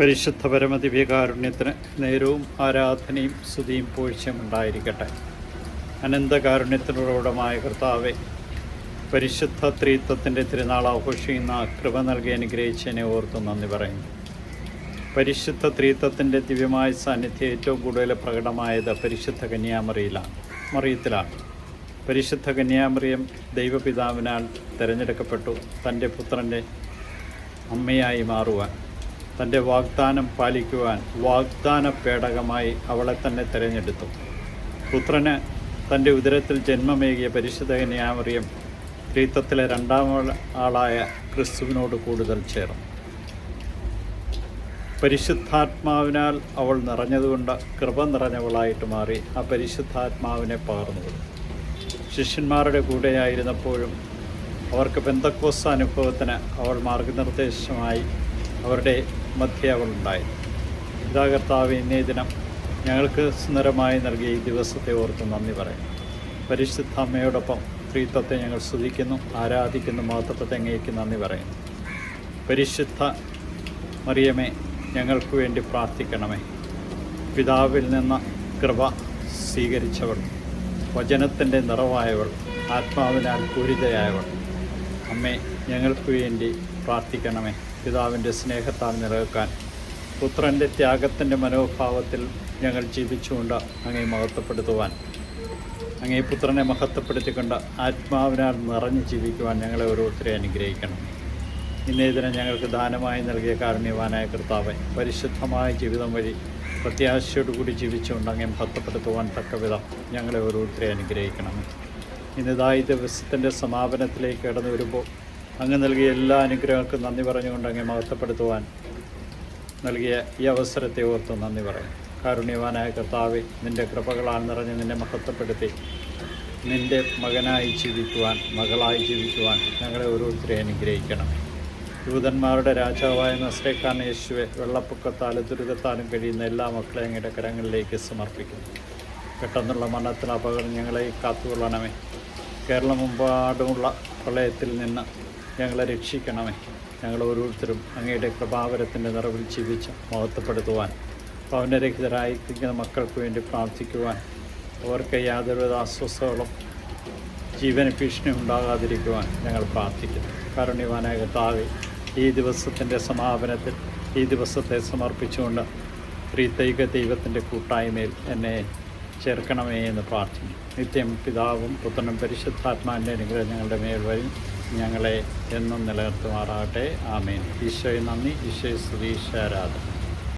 പരിശുദ്ധ പരമദിവ്യകാരുണ്യത്തിന് നേരവും ആരാധനയും സ്തുതിയും പൂഴ്ചയും ഉണ്ടായിരിക്കട്ടെ. അനന്തകാരുണ്യത്തിനുറവിടമായ കർത്താവെ പരിശുദ്ധ ത്രീത്വത്തിന്റെ തിരുനാൾ ആഘോഷിക്കുന്ന കൃപ നൽകി അനുഗ്രഹിച്ചതിനെ ഓർത്ത് നന്ദി പറയുന്നു. പരിശുദ്ധ ത്രീത്വത്തിന്റെ ദിവ്യമായ സാന്നിധ്യം ഏറ്റവും കൂടുതൽ പ്രകടമായത് പരിശുദ്ധ കന്യാമറിയിലാണ് മറിയത്തിലാണ്. പരിശുദ്ധ കന്യാമറിയം ദൈവപിതാവിനാൽ തിരഞ്ഞെടുക്കപ്പെട്ടു. തന്റെ പുത്രന്റെ അമ്മയായി മാറുവാൻ തന്റെ വാഗ്ദാനം പാലിക്കുവാൻ വാഗ്ദാന പേടകമായി അവളെ തന്നെ തിരഞ്ഞെടുത്തു. പുത്രന് തന്റെ ഉദരത്തിൽ ജന്മമേകിയ പരിശുദ്ധ കന്യാമറിയം രണ്ടാം ആളായ ക്രിസ്തുവിനോട് കൂടുതൽ ചേർന്നു. പരിശുദ്ധാത്മാവിനാൽ അവൾ നിറഞ്ഞതുകൊണ്ട് കൃപ നിറഞ്ഞവളായിട്ട് മാറി ആ പരിശുദ്ധാത്മാവിനെ പകർന്നു ശിഷ്യന്മാരുടെ കൂടെയായിരുന്നപ്പോഴും അവർക്ക് ബന്ധക്കോസ് അനുഭവത്തിന് അവൾ മാർഗനിർദ്ദേശമായി അവരുടെ മധ്യ അവളുണ്ടായത് ഇതാ കർത്താവ് ഇന്നേ ദിനം ഞങ്ങൾക്ക് സുന്ദരമായി നൽകിയ ഈ ദിവസത്തെ ഓർത്ത് നന്ദി പറയും. പരിശുദ്ധ അമ്മയോടൊപ്പം സ്ത്രീത്വത്തെ ഞങ്ങൾ സ്തുതിക്കുന്നു ആരാധിക്കുന്നു മാത്രത്തെ അങ്ങേക്ക് നന്ദി പറയുന്നു പരിശുദ്ധ മറിയമേ ഞങ്ങൾക്ക് വേണ്ടി പ്രാർത്ഥിക്കണമേ. പിതാവിൽ നിന്ന് കൃപ സ്വീകരിച്ചവൾ വചനത്തിന്റെ നിറവായവൾ ആത്മാവിനാൽ പൂരിതയായവൾ. അമ്മേ ഞങ്ങൾക്ക് വേണ്ടി പ്രാർത്ഥിക്കണമേ. പിതാവിന്റെ സ്നേഹത്താൽ നിറവേക്കാൻ പുത്രന്റെ ത്യാഗത്തിന്റെ മനോഭാവത്തിൽ ഞങ്ങൾ ജീവിച്ചുകൊണ്ട് അങ്ങേ മഹത്വപ്പെടുത്തുവാൻ. അങ്ങേ പുത്രനെ മഹത്വപ്പെടുത്തിക്കൊണ്ട് ആത്മാവിനാൽ നിറഞ്ഞു ജീവിക്കുവാൻ ഞങ്ങളെ ഓരോരുത്തരെ അനുഗ്രഹിക്കണം. ഇന്നേ ദിനം ഞങ്ങൾക്ക് ദാനമായി നൽകിയ കാരുണ്യവാനായ കർത്താവെ പരിശുദ്ധമായ ജീവിതം വഴി പ്രത്യാശയോടുകൂടി ജീവിച്ചുകൊണ്ട് അങ്ങേ മഹത്വപ്പെടുത്തുവാൻ തക്കവിധം ഞങ്ങളെ ഓരോരുത്തരെ അനുഗ്രഹിക്കണം. ഇന്നതായി ദിവസത്തിന്റെ സമാപനത്തിലേക്ക് കടന്നു വരുമ്പോൾ അങ്ങ് നൽകിയ എല്ലാ അനുഗ്രഹങ്ങൾക്കും നന്ദി പറഞ്ഞുകൊണ്ട് അങ്ങ് മഹത്വപ്പെടുത്തുവാൻ നൽകിയ ഈ അവസരത്തെ ഓർത്ത് നന്ദി പറയും. കാരുണ്യവാനായ കർത്താവെ നിന്റെ കൃപകളാൽ നിറഞ്ഞ് നിന്നെ മഹത്വപ്പെടുത്തി. നിന്റെ മകനായി ജീവിക്കുവാൻ മകളായി ജീവിക്കുവാൻ ഞങ്ങളെ ഓരോരുത്തരെ അനുഗ്രഹിക്കണം. ദൂതന്മാരുടെ രാജാവായ നസ്രേഖാൻ യേശുവെ വെള്ളപ്പൊക്കത്താലും ദുരിതത്താലും കഴിയുന്ന എല്ലാ മക്കളെ അങ്ങയുടെ കരങ്ങളിലേക്ക് സമർപ്പിക്കുന്നു. പെട്ടെന്നുള്ള മരണത്തിന് അപകടം ഞങ്ങളെ കാത്തുകൊള്ളണമേ. കേരളമെമ്പാടുമുള്ള പ്രളയത്തിൽ നിന്ന് ഞങ്ങളെ രക്ഷിക്കണമേ. ഞങ്ങൾ ഓരോരുത്തരും അങ്ങയുടെ കൃപാവരത്തിന്റെ നിറവിൽ ജീവിച്ച് മഹത്വപ്പെടുത്തുവാൻ ഭവനരഹിതരായിരിക്കുന്ന മക്കൾക്ക് വേണ്ടി പ്രാർത്ഥിക്കുവാൻ അവർക്ക് യാതൊരുവിധ അസ്വസ്ഥകളും ജീവന ഭീഷണി ഉണ്ടാകാതിരിക്കുവാൻ ഞങ്ങൾ പ്രാർത്ഥിക്കുന്നു. കാരുണ്യവാനായ കർത്താവെ ഈ ദിവസത്തിന്റെ സമാപനത്തിൽ ഈ ദിവസത്തെ സമർപ്പിച്ചുകൊണ്ട് ത്രിതൈക ദൈവത്തിന്റെ കൂട്ടായ്മയിൽ എന്നെ ചേർക്കണമേ എന്ന് പ്രാർത്ഥിക്കുന്നു. നിത്യം പിതാവും പുത്രനും പരിശുദ്ധാത്മാവിന്റെ അനുഗ്രഹം ഞങ്ങളുടെ മേൽ വഴി ഞങ്ങളെ എന്നും നിലനിർത്തുമാറാകട്ടെ. ആമേൻ. ഈശോയെ നന്ദി. ഈശോയെ സ്തുതി.